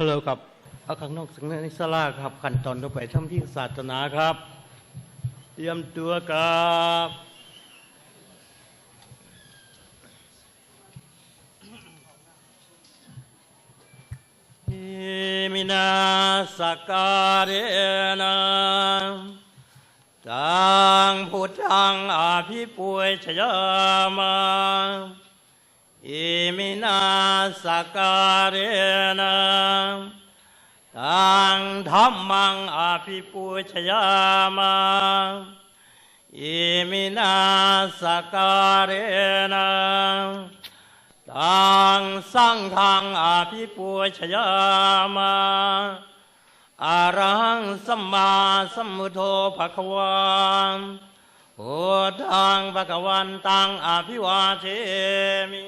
ฮัลโหลครับเอาข้างนอกสังนิสลาครับขั้นตอนต่อไปทำที่ศาสนาครับ เตรียมตัวครับอิมินาสการเรนะตังพุทธังอาภิปุยชยามา อิมินาสการเรนะตังธรรมังอภิปุชยามาอิมินาสการเรนะตังสังฆังอภิปุชยามาอารังสัมมาสัมพุทโธภะควันโอทังภะควันตังอภิวาเทมิ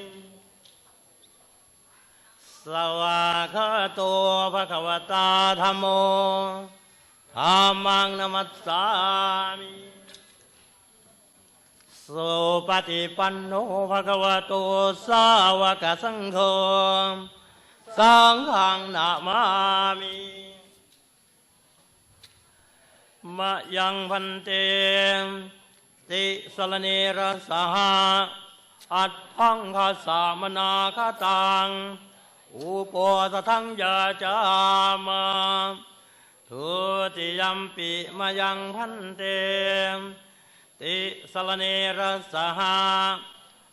สวากาโตภะคะวตาธรรมโมธรรมังนมัสสามิสุปฏิปันโนภะคะวะโตสาวกสังโฆสังฆังนามามิมะยังพันเตติสรเนรสหะอัตถังคาสามนาคาตัง อุปสทังยาจามาทุติยมปิมายังพันเตติสลเนระสหะ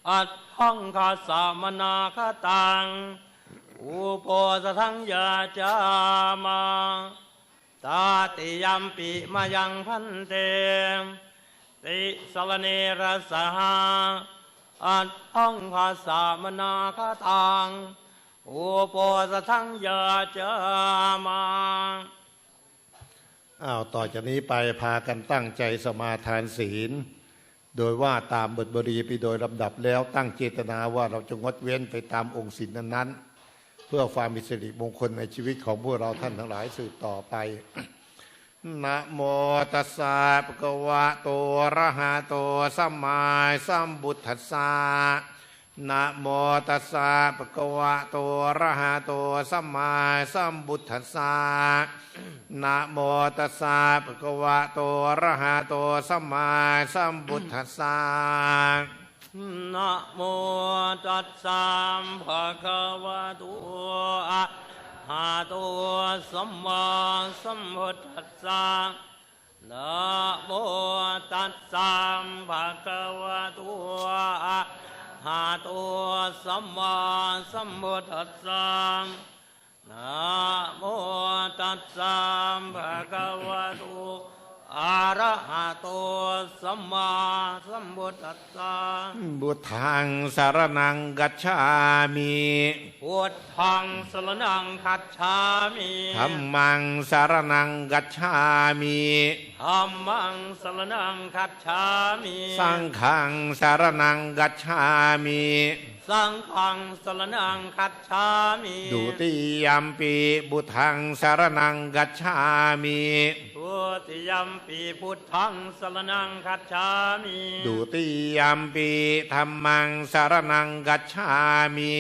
อัตถังคาสามนาคตังอุปสทังยาจามาตาติยมปิมายังพันเตติสลเนระสหะอัตถังคาสามนาคตัง อุปสทังยาจามาอ้าวต่อจากนี้ไปพากันตั้งใจสมาทานศีล โดยว่าตามบทบรีไปโดยลำดับแล้วตั้งเจตนาว่าเราจะงดเว้นไปตามองค์ศีลนั้นๆ เพื่อความมีสิริมงคลในชีวิตของพวกเราท่านทั้งหลายสืบต่อไปนะโมตัสสะปะคะวะโตอะระหะโตสัมมาสัมพุทธัสสะ นะโมตัสสะปะคะวะโตระหะโตสัมมาสัมพุทธัสสะนะโมตัสสะปะคะวะโตระหะโตสัมมาสัมพุทธัสสะนะโมตัสสะภะคะวะโตอะหะโตสัมมาสัมพุทธัสสะนะโมตัสสะภะคะวะโตอะ หะโตสัมมาสัมพุทธัสสะนะโมตัสสะภะคะวะโต อะระหะโตสัมมาสัมพุทธัสสะบุทังสารนังกัจฉามิพุทธังสรนังคัจฉามิธัมมังสารนังกัจฉามิธัมมังสรนังคัจฉามิสังฆังสารนังกัจฉามิสังฆังสรนังคัจฉามิดุติยมปีบุทังสารนังกัจฉามิทุ ติยัมปีพุทธังสรนังคัจฉามิดุติยมปีธรรมังสารนังกัจฉามิ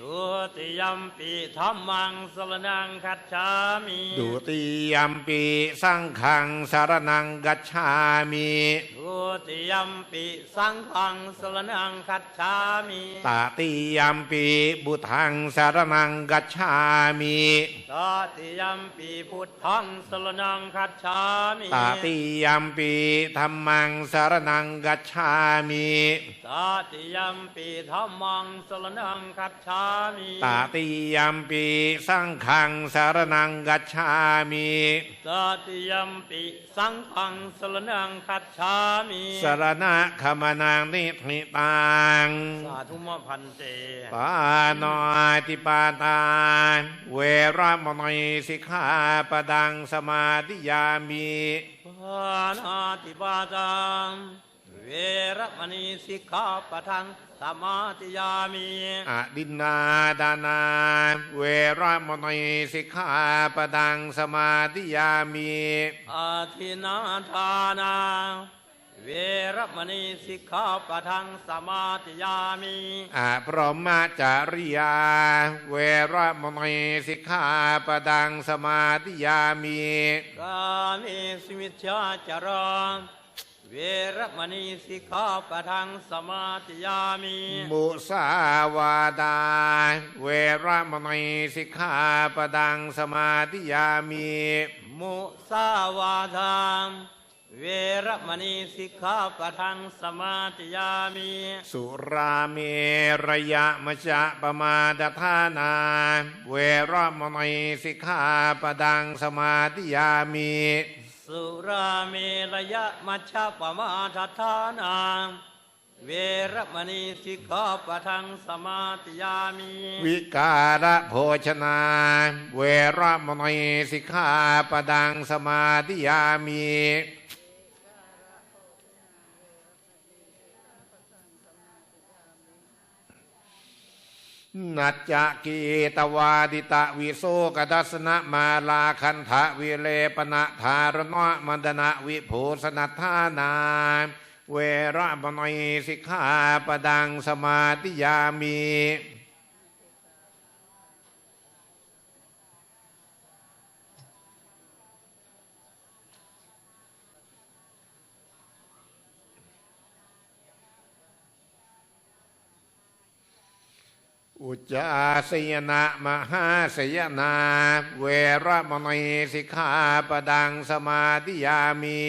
ทุติยัมปีธัมมังสรนังคัจฉามิดุติยมปีสังฆังสารนังกัจฉามิทุติยัมปีสังฆังสรนังคัจฉามิตติยมปีบุทังสารนังกัจฉามิ ตติยัมปีพุทธังสรนังคัจฉามิตติยมปีธรรมังสารนังกัจฉามิตติยัมปีธัมมังสรนังคัจฉามิตติยมปีสังฆังสารนังกัจฉามิตติยัมปีสังฆังสรนังคัจฉามิสารณะขมนังนิธิตังสาธุมะพันเตปาโนติปาตาเวรมมณีสิกขาปดังสมาธิยามิปานาติปาตังเวรมณีสิกขาปทังสมาธิยามิอดินนาดานา เวรมณีสิกขาปดังสมาธิยามิอาทินาทานา เวเวรมณีสิกขาปะทังสมาธิยามิอาพรหมจาริยา เวรมณีสิกขาปดังสมาธิยามีกาเมสุมิชฌาจารามเวรมณีสิกขาปะทังสมาธิยามิมุสาวาดา เวรมณีสิกขาปดังสมาธิยามี มุสาวาทาม เวรมณีสิกขาปะทังสมาธิยามิสุราเมระยะมจจะปมาดทานาเวรมณีสิกขาปดังสมาธิยามีสุราเมรยะมัชฌะปมาทัฏฐานา เวรมณีสิกขาปะทังสมาธิยามิวิการะโภชนา เวรมณีสิกขาปดังสมาธิยามี นัจจะกีตวาดิตะวิโสกดัสนะมาลาคันทะวิเลปนะธารณะมันดนะวิภูสนัทธานาเวระมณีสิกขาปดังสมาธิยามี อุจจาสยนะมหาสยนา เวระมณีสิกขาปดังสมาธิยามี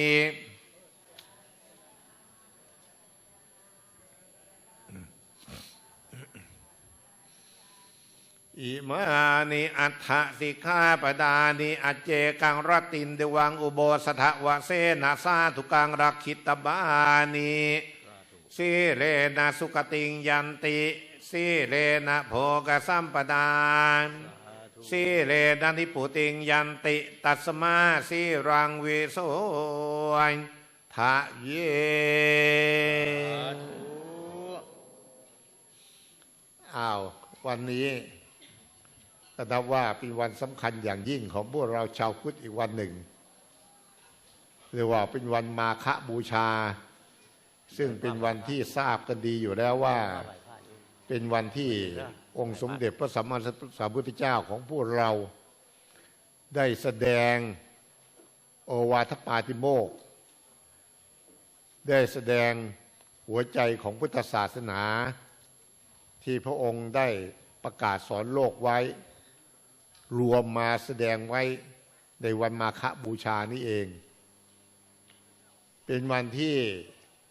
อิมานิอัฏฐสิกขาปดานิอจเจกังรตินเดวังอุโบสถวะเสนาสาทุกังรักขิตบานิสิเลนะสุขติงยันติ สิเลนะโภกสัมปดานสิเลนะนิปุติงยันติตัสมาสิรังวิโสยทะเยอ้าววันนี้ก็นับว่าเป็นวันสำคัญอย่างยิ่งของพวกเราชาวพุทธอีกวันหนึ่งเรียกว่าเป็นวันมาฆบูชา ซึ่งเป็นวันที่ทราบกันดีอยู่แล้วว่า เป็นวันที่องค์สมเด็จพระสัมมาสัมพุทธเจ้าของพวกเราได้แสดงโอวาทปาติโมกข์ได้แสดงหัวใจของพุทธศาสนา ที่พระองค์ได้ประกาศสอนโลกไว้ รวมมาแสดงไว้ในวันมาฆบูชานี้เอง เป็นวันที่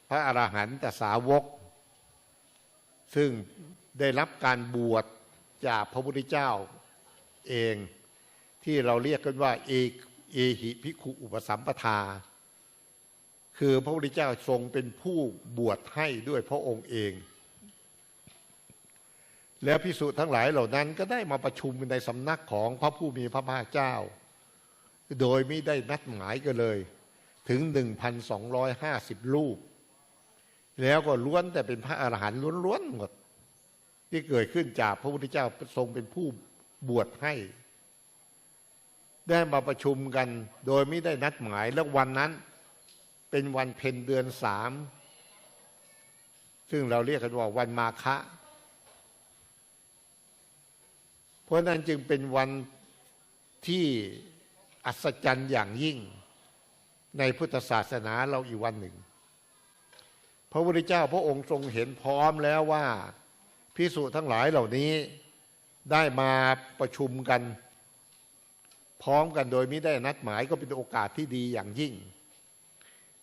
พระอรหันตสาวก ซึ่งได้รับการบวชจากพระพุทธเจ้าเองที่เราเรียกกันว่า เอกเอหิภิกขุอุปสัมปทา คือพระพุทธเจ้าทรงเป็นผู้บวชให้ด้วยพระองค์เอง แล้วพิสุทั้งหลายเหล่านั้นก็ได้มาประชุมในสำนักของพระผู้มีพระภาคเจ้า โดยไม่ได้นัดหมายกันเลย ถึง 1,250 รูป แล้วก็ล้วนแต่เป็นพระอาหารหันต์ล้วนๆหมดที่เกิดขึ้นจากพระพุทธเจ้าทรงเป็นผู้บวชให้ ได้มาประชุมกัน โดยไม่ได้นัดหมายแล้ววันนั้น เป็นวันเพ็ญเดือนสามซึ่งเราเรียกกันว่าวันมาฆะเพราะนั้นจึงเป็นวันที่อัศจรรย์อย่างยิ่ง ในพุทธศาสนาเราอีกวันหนึ่ง พระพุทธเจ้าพระองค์ทรงเห็นพร้อมแล้วว่าพิสุทั้งหลายเหล่านี้ได้มาประชุมกัน พร้อมกันโดยไม่ได้นัดหมายก็เป็นโอกาสที่ดีอย่างยิ่ง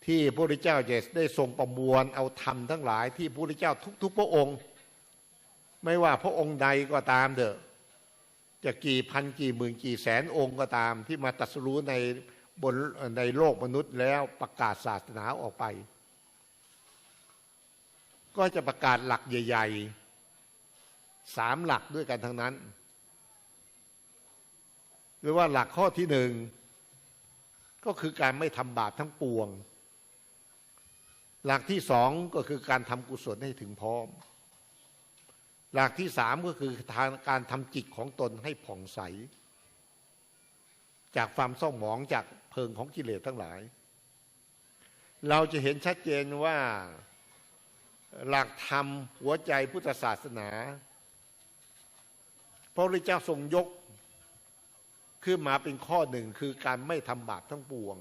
ที่พระพุทธเจ้าจะได้ทรงประมวลเอาธรรมทั้งหลายที่พระพุทธเจ้าทุก ๆ พระองค์ ไม่ว่าพระองค์ใดก็ตามเถอะจะกี่พันกี่หมื่นกี่แสนองค์ก็ตามที่มาตรัสรู้ในบนในโลกมนุษย์แล้วประกาศศาสนาออกไป ก็จะประกาศหลักใหญ่ๆสามหลักด้วยกันทั้งนั้นหรือว่าหลักข้อที่หนึ่งก็คือการไม่ทำบาปทั้งปวง หลักที่สองก็คือการทำกุศลให้ถึงพร้อม หลักที่สามก็คือทางการทำจิตของตนให้ผ่องใส จากความเศร้าหมองจากเพลิงของกิเลสทั้งหลาย เราจะเห็นชัดเจนว่า หลักธรรมหัวใจพุทธศาสนา พระพุทธเจ้าทรงยกขึ้นมาเป็นข้อหนึ่งคือการไม่ทำบาปทั้งปวง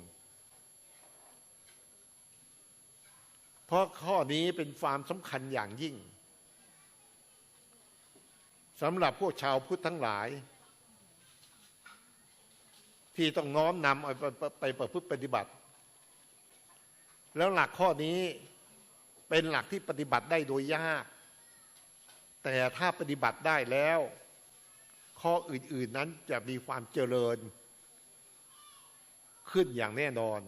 เพราะข้อนี้เป็นความสำคัญอย่างยิ่งสำหรับพวกชาวพุทธทั้งหลาย ที่ต้องน้อมนำไปไปประพฤติปฏิบัติ แล้วหลักข้อนี้ เป็นหลักที่ปฏิบัติได้โดยยาก แต่ถ้าปฏิบัติได้แล้ว ข้ออื่น ๆนั้นจะมีความเจริญ ขึ้นอย่างแน่นอน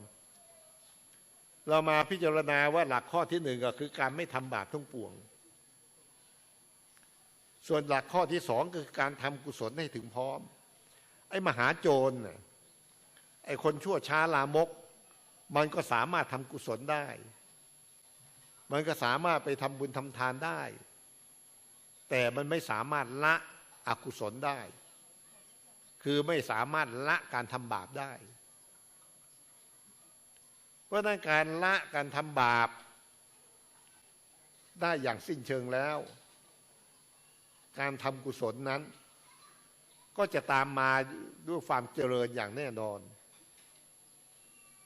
เรามาพิจารณาว่าหลักข้อที่หนึ่งก็คือการไม่ทำบาปทั้งปวง ส่วนหลักข้อที่สองคือการทำกุศลให้ถึงพร้อม ไอ้มหาโจรไอ้คนชั่วช้าลามก มันก็สามารถทำกุศลได้ มันก็สามารถไปทำบุญทำทานได้ แต่มันไม่สามารถละอกุศลได้ คือไม่สามารถละการทำบาปได้ เพราะนั้นการละการทำบาป ได้อย่างสิ้นเชิงแล้ว การทำกุศลนั้น ก็จะตามมาด้วยความเจริญอย่างแน่นอน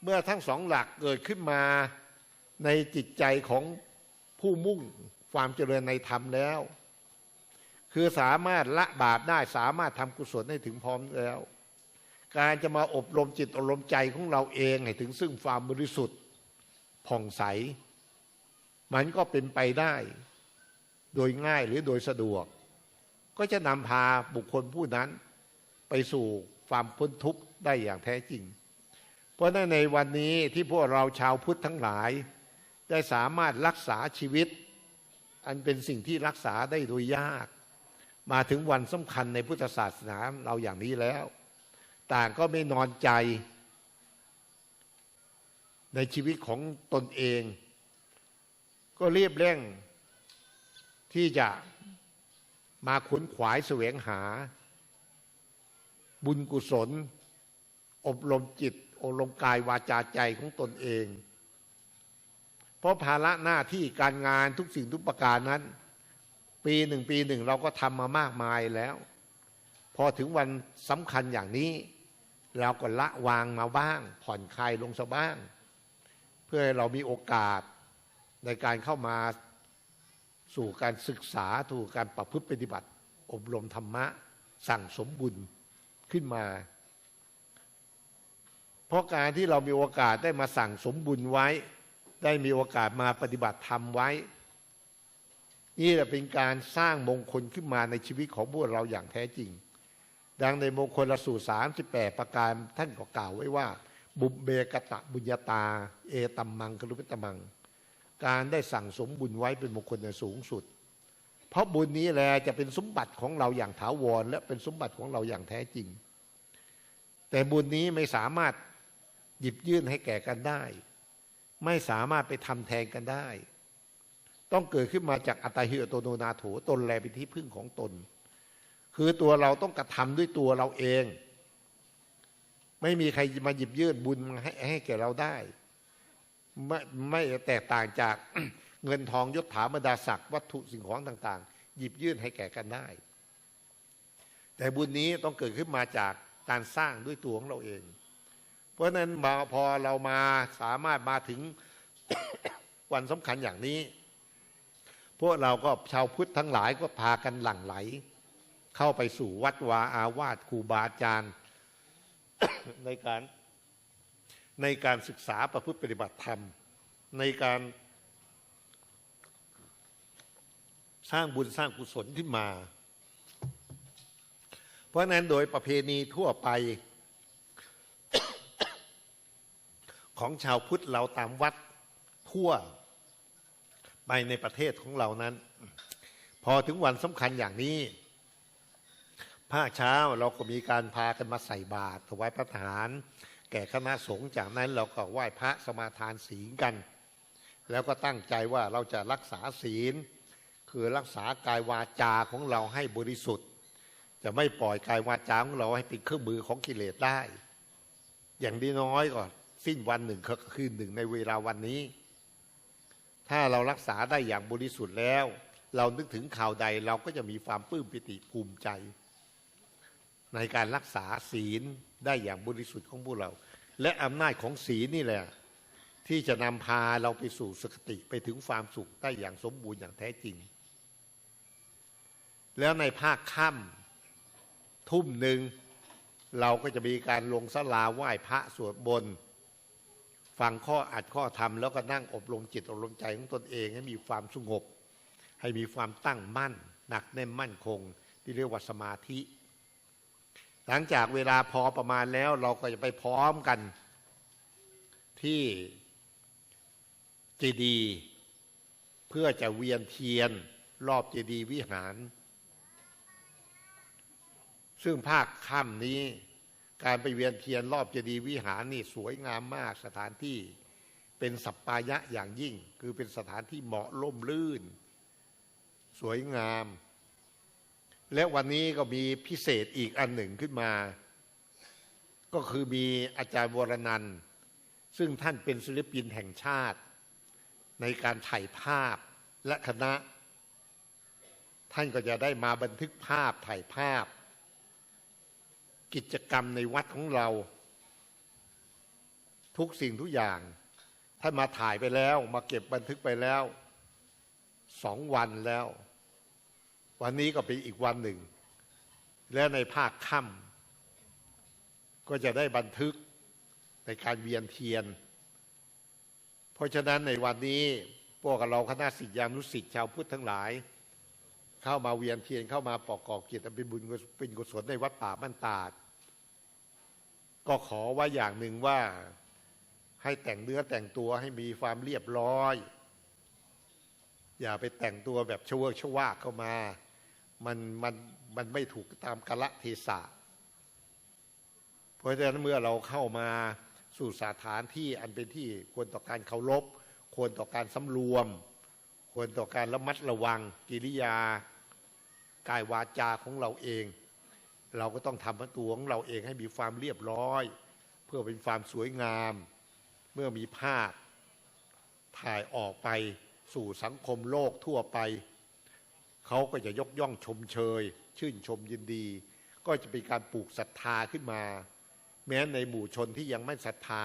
เมื่อทั้งสองหลักเกิดขึ้นมา ในจิตใจของผู้มุ่งความเจริญในธรรมแล้ว คือสามารถละบาปได้สามารถทำกุศลให้ถึงพร้อมแล้ว การจะมาอบรมจิตอบรมใจของเราเองให้ถึงซึ่งความบริสุทธิ์ผ่องใส มันก็เป็นไปได้ โดยง่ายหรือโดยสะดวก ก็จะนำพาบุคคลผู้นั้น ไปสู่ความพ้นทุกข์ได้อย่างแท้จริง เพราะนั้นในวันนี้ที่พวกเราชาวพุทธทั้งหลาย ได้สามารถรักษาชีวิต อันเป็นสิ่งที่รักษาได้โดยยาก มาถึงวันสำคัญในพุทธศาสนาเราอย่างนี้แล้ว ต่างก็ไม่นอนใจ ในชีวิตของตนเอง ก็เรียบเร่งที่จะมาขวนขวายแสวงหา บุญกุศล อบรมจิต อบรมกายวาจาใจของตนเอง เพราะภาระหน้าที่การงานทุกสิ่งทุกประการนั้น ปีหนึ่งปีหนึ่งเราก็ทำมามากมายแล้ว พอถึงวันสำคัญอย่างนี้ เราก็ละวางมาบ้าง ผ่อนคลายลงสบ้าง เพื่อให้เรามีโอกาสในการเข้ามาสู่การศึกษาสู่การประพฤติปฏิบัติ อบรมธรรมะ สั่งสมบุญขึ้นมา เพราะการที่เรามีโอกาสได้มาสั่งสมบุญไว้ ได้มีโอกาสมาปฏิบัติธรรมไว้ นี่แหละเป็นการสร้างมงคลขึ้นมาในชีวิตของพวกเราอย่างแท้จริง ดังในมงคลละสูตรสามสิบแปดประการท่านก็กล่าวไว้ว่า บุบเบกตะบุญญาตา เอตัมมังคลุปิตมัง การได้สั่งสมบุญไว้เป็นมงคลในสูงสุด เพราะบุญนี้แหละจะเป็นสมบัติของเราอย่างถาวรและเป็นสมบัติของเราอย่างแท้จริง แต่บุญนี้ไม่สามารถหยิบยื่นให้แก่กันได้ ไม่สามารถไปทำแทนกันได้ ต้องเกิดขึ้นมาจากอัตหิอโตโนนาโถตนแลเป็นที่พึ่งของตน คือตัวเราต้องกระทำด้วยตัวเราเอง ไม่มีใครมาหยิบยื่นบุญมาให้ให้แก่เราได้ ไม่ไม่แตกต่างจากเงินทองยศถาบรรดาศักดิ์วัตถุสิ่งของต่าง ๆ หยิบยื่นให้แก่กันได้ แต่บุญนี้ต้องเกิดขึ้นมาจากการสร้างด้วยตัวของเราเอง ราะฉะนั้นมาพอเรามาสามารถมาถึงวันสำคัญอย่างนี้ พวกเราก็ชาวพุทธทั้งหลายก็พากันหลั่งไหล เข้าไปสู่วัดวาอาวาสครูบาอาจารย์ในการในการศึกษาประพฤติปฏิบัติธรรม ในการสร้างบุญสร้างกุศลขึ้นมา เพราะนั้นโดยประเพณีทั่วไป ของชาวพุทธเราตามวัดทั่วไปในประเทศของเรานั้น พอถึงวันสำคัญอย่างนี้ภาคเช้าเราก็มีการพากันมาใส่บาตรถวายพระทหาร แก่คณะสงฆ์จากนั้นเราก็ไหว้พระสมาทานศีลกัน แล้วก็ตั้งใจว่าเราจะรักษาศีล คือรักษากายวาจาของเราให้บริสุทธิ์ จะไม่ปล่อยกายวาจาของเราให้เป็นเครื่องมือของกิเลสได้ อย่างดีน้อยก็ สิ้นวันหนึ่งก็คืนหนึ่งในเวลาวันนี้ ถ้าเรารักษาได้อย่างบริสุทธิ์แล้ว เรานึกถึงข่าวใดเราก็จะมีความปลื้มปิติภูมิใจ ในการรักษาศีลได้อย่างบริสุทธิ์ของพวกเรา และอำนาจของศีลนี่แหละ ที่จะนำพาเราไปสู่สุคติไปถึงความสุขได้อย่างสมบูรณ์อย่างแท้จริง แล้วในภาคค่ำทุ่มหนึ่งเราก็จะมีการลงสลาไหว้พระสวดบนต์ ฟังข้ออัดข้อธรรมแล้วก็นั่งอบรมจิตอบรมใจของตนเอง ให้มีความสงบ ให้มีความตั้งมั่น หนักแน่นมั่นคง ที่เรียกว่าสมาธิ หลังจากเวลาพอประมาณแล้วเราก็จะไปพร้อมกัน ที่เจดีย์เพื่อจะเวียนเทียน รอบเจดีย์วิหาร ซึ่งภาคค่ำนี้ การไปเวียนเทียนรอบเจดีย์วิหารนี่สวยงามมากสถานที่เป็นสัปปายะอย่างยิ่ง คือเป็นสถานที่เหมาะล่มลื่น สวยงาม และวันนี้ก็มีพิเศษอีกอันหนึ่งขึ้นมา ก็คือมีอาจารย์วรนันท์ซึ่งท่านเป็นศิลปินแห่งชาติ ในการถ่ายภาพและคณะ ท่านก็จะได้มาบันทึกภาพถ่ายภาพ กิจกรรมในวัดของเรา ทุกสิ่งทุกอย่างท่านมาถ่ายไปแล้ว มาเก็บบันทึกไปแล้วสองวันแล้ว วันนี้ก็เป็นอีกวันหนึ่ง และในภาคค่ำก็จะได้บันทึกในการเวียนเทียน เพราะฉะนั้นในวันนี้พวกเราคณะสิทธิานุสิทธิชาวพุทธทั้งหลาย เข้ามาเวียนเทียนเข้ามาประกอบกิจอันเป็นบุญเป็นกุศลในวัดป่าบ้านตาด ก็ขอว่าอย่างหนึ่งว่าให้แต่งเนื้อแต่งตัวให้มีความเรียบร้อย อย่าไปแต่งตัวแบบชวชวาเข้ามา มันมันมันไม่ถูกตามกาลเทศะ เพราะฉะนั้นเมื่อเราเข้ามาสู่สถานที่อันเป็นที่ควรต่อการเคารพควรต่อการสำรวม ควรต่อการระมัดระวังกิริยากายวาจาของเราเอง เราก็ต้องทำประตัวของเราเองให้มีความเรียบร้อย เพื่อเป็นความสวยงาม เมื่อมีภาพถ่ายออกไปสู่สังคมโลกทั่วไป เขาก็จะยกย่องชมเชย ชื่นชมยินดี ก็จะเป็นการปลูกศรัทธาขึ้นมา แม้ในหมู่ชนที่ยังไม่ศรัทธา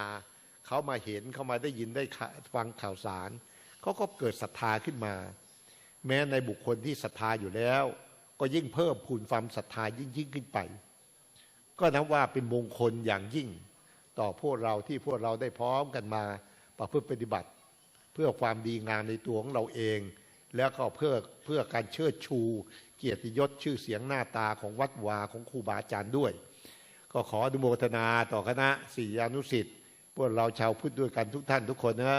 เขามาเห็นเขามาได้ยินได้ฟังข่าวสารเขาก็เกิดศรัทธาขึ้นมา แม้ในบุคคลที่ศรัทธาอยู่แล้ว ก็ยิ่งเพิ่มพูนความศรัทธายิ่งยิ่งขึ้นไป ก็นับว่าเป็นมงคลอย่างยิ่ง ต่อพวกเราที่พวกเราได้พร้อมกันมาประพฤติปฏิบัติ เพื่อความดีงามในตัวของเราเอง แล้วก็เพื่อเพื่อการเชิดชู เกียรติยศชื่อเสียงหน้าตาของวัดวาของครูบาอาจารย์ด้วย ก็ขออนุโมทนาต่อคณะสี่ยานุสิทธิ์พวกเราชาวพุทธด้วยกันทุกท่านทุกคนนะ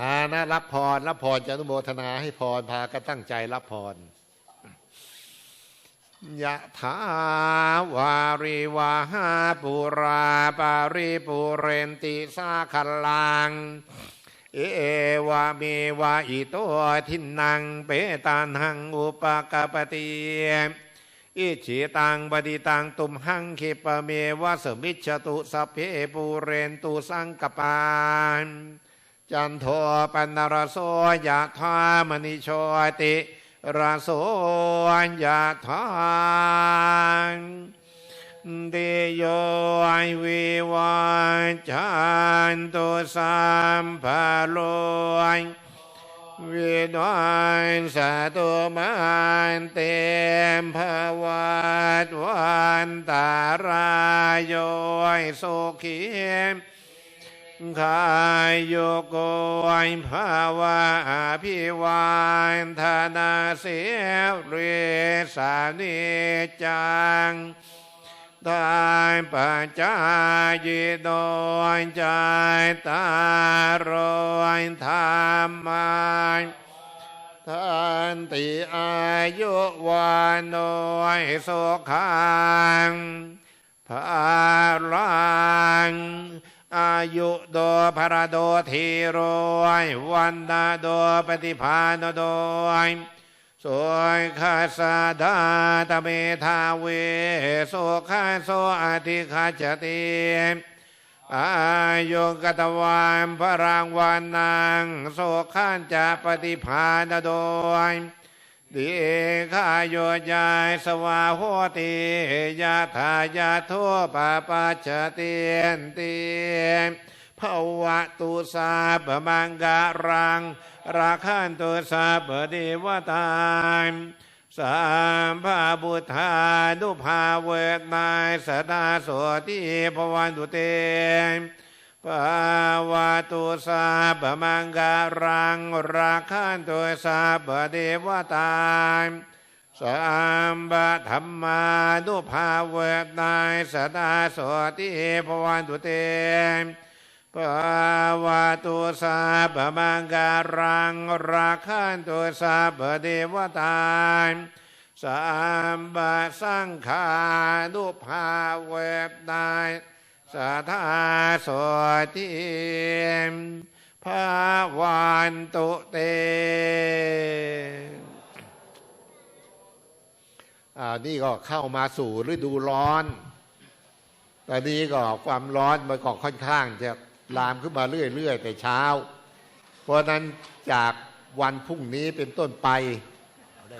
อานะรับพรรับพรจะอนุโมทนาให้พรพากันตั้งใจรับพรยะถาวาริวาหาปุราปาริปุเรนติสาคลัง เอวะเมวะอิโตทินังเปตานังอุปกปติอิจิตังปฏิตังตุมหังคิปเมวะสมิจฉตุสเพปุเรนตุสังกปาน จันโทปันรโสยะธามณิโชติราโสยะธานเดโยวิวันจันตุสัมภโลวิญญาณสาตุมันเตมภวัตวันตารายโยสุขี ขายโยโกยภาวะอภิวันธนาเสียเรสานิจังทายปัจจายโดยใจตารอยธรรมายทันติอายุวันโดยสุขังภาลา ยุโดภรโดทีโรยวันดาโดปฏิภาณโดยโสยคาสาดาตเมทาเวโสคาโสอธิคาจติอายุกตวานพระรางวานังโสขานจะปฏิภาณโดย ดีข้าโยยายสวาโหติยาทายาโทปาปัจจเตียนเตียนภาวะตุสาบมังการัง ราคันตุสาบเดวตายสามพาบุทธานุภาเวทนายสดาโสติภวันตุเต ปาวาตุสาบมังการังราคันตุสาบเดวตาสัมบะธรรมานุภาเวทนายสดาโสติภวันตุเตปาวาตุสาบมังการังราคันตุสาบเดวตาสัมบะสังขานุภาเวทนาย สัทธาโสติภาวันตุเตอ่านี่ก็เข้ามาสู่ฤดูร้อน ตอนนี้ก็ความร้อนมันก็ค่อนข้างจะลามขึ้นมาเรื่อยๆแต่เช้า เพราะฉะนั้นจากวันพรุ่งนี้เป็นต้นไป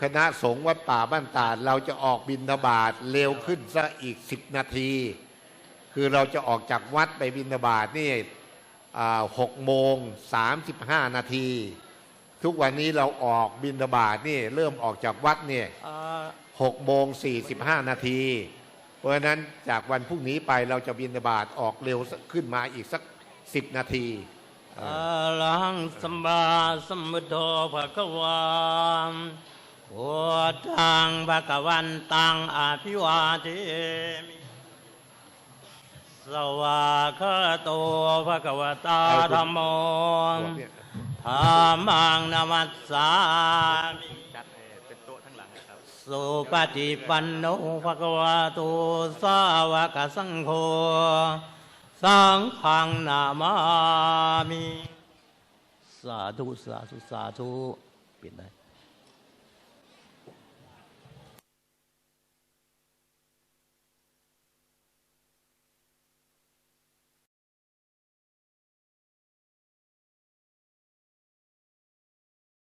คณะสงฆ์วัดป่าบ้านตาดเราจะออกบินทบาทเร็วขึ้นซะอีกสิบนาที คือเราจะออกจากวัดไปบิณฑบาตนี่หกโมงสามสิบห้านาที ทุกวันนี้เราออกบิณฑบาตนี่เริ่มออกจากวัดเนี่ยหกโมงสี่สิบห้านาที เพราะฉะนั้นจากวันพรุ่งนี้ไปเราจะบิณฑบาตออกเร็วขึ้นมาอีกสักสิบนาทีอลังสัมมาสมุทโธภะควาพุทธังภะควันตังอภิวาเทมิ สวากขาโตภะคะวตาธัมโมธรรมังนามัสสามิจัดเอ่อเป็นโต๊ะทั้างหลังนะครับสุปฏิปันโนภะคะวะโตสาวกสังโฆสังฆังนามามิ สาธุ สาธุ สาธุ เปลี่ยนได้